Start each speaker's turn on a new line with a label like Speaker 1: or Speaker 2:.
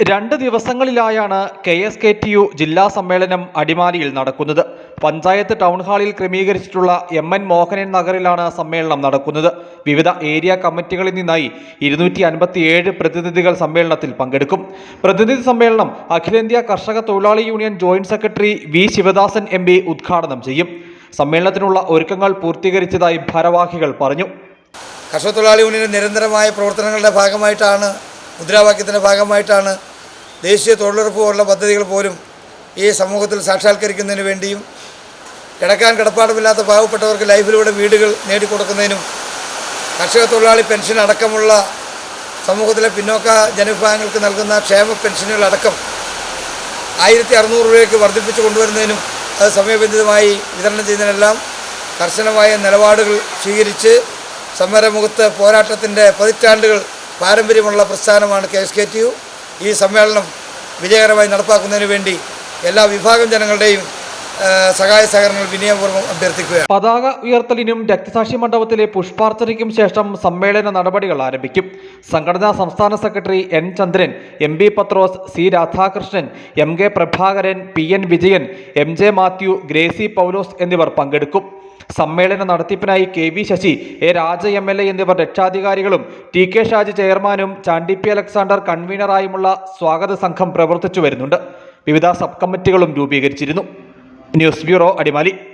Speaker 1: രണ്ട് ദിവസങ്ങളിലായാണ് K S K T U ജില്ലാ സമ്മേളനം അടിമാലിയിൽ നടക്കുന്നത്. പഞ്ചായത്ത് ടൗൺ ഹാളിൽ ക്രമീകരിച്ചിട്ടുള്ള എം എൻ മോഹനൻ നഗറിലാണ് സമ്മേളനം നടക്കുന്നത്. വിവിധ ഏരിയ കമ്മിറ്റികളിൽ നിന്നായി ഇരുന്നൂറ്റി അൻപത്തിയേഴ് പ്രതിനിധികൾ സമ്മേളനത്തിൽ പങ്കെടുക്കും. പ്രതിനിധി സമ്മേളനം അഖിലേന്ത്യാ കർഷക തൊഴിലാളി union joint secretary V Sivadasan M ഉദ്ഘാടനം ചെയ്യും. സമ്മേളനത്തിനുള്ള ഒരുക്കങ്ങൾ പൂർത്തീകരിച്ചതായി ഭാരവാഹികൾ പറഞ്ഞു.
Speaker 2: കർഷക തൊഴിലാളി യൂണിയൻ നിരന്തരമായ പ്രവർത്തനങ്ങളുടെ ഭാഗമായിട്ടാണ് മുദ്രാവാക്യത്തിന്റെ ഭാഗമായിട്ടാണ് ദേശീയ തൊഴിലുറപ്പ് പോലുള്ള പദ്ധതികൾ പോലും ഈ സമൂഹത്തിൽ സാക്ഷാത്കരിക്കുന്നതിന് വേണ്ടിയും കിടക്കാൻ കിടപ്പാടമില്ലാത്ത പാവപ്പെട്ടവർക്ക് ലൈഫിലൂടെ വീടുകൾ നേടിക്കൊടുക്കുന്നതിനും കർഷക തൊഴിലാളി പെൻഷൻ അടക്കമുള്ള സമൂഹത്തിലെ പിന്നോക്ക ജനവിഭാഗങ്ങൾക്ക് നൽകുന്ന ക്ഷേമ പെൻഷനുകളടക്കം ആയിരത്തി അറുന്നൂറ് രൂപയ്ക്ക് വർദ്ധിപ്പിച്ചു കൊണ്ടുവരുന്നതിനും അത് സമയബന്ധിതമായി വിതരണം ചെയ്യുന്നതിനെല്ലാം കർശനമായ നിലപാടുകൾ സ്വീകരിച്ച് സമരമുഖത്ത് പോരാട്ടത്തിന്റെ പതിറ്റാണ്ടുകൾ പാരമ്പര്യമുള്ള പ്രസ്ഥാനമാണ് K S K T U. ഈ സമ്മേളനം വിജയകരമായി നടപ്പാക്കുന്നതിന് വേണ്ടി എല്ലാ വിഭാഗം ജനങ്ങളുടെയും സഹായ സഹകരണങ്ങൾ വിനയപൂർവം അഭ്യർത്ഥിക്കുകയാണ്.
Speaker 1: പതാക ഉയർത്തലിനും രക്തസാക്ഷി മണ്ഡപത്തിലെ പുഷ്പാർച്ചനയ്ക്കും ശേഷം സമ്മേളന നടപടികൾ ആരംഭിക്കും. സംഘടനാ സംസ്ഥാന secretary N Chandran M B Pathrose C Radhakrishnan M K Prabhakaran P N Vijayan M J Mathew Gracy Paulose എന്നിവർ പങ്കെടുക്കും. സമ്മേളന നടത്തിപ്പിനായി K V Sasi A Raja M L A എന്നിവർ രക്ഷാധികാരികളും ടി കെ ഷാജി ചെയർമാനും ചാണ്ടി പി അലക്സാണ്ടർ കൺവീനറായുമുള്ള സ്വാഗത സംഘം പ്രവർത്തിച്ചു വരുന്നുണ്ട്. വിവിധ സബ് കമ്മിറ്റികളും രൂപീകരിച്ചിരുന്നു. News bureau Adimali.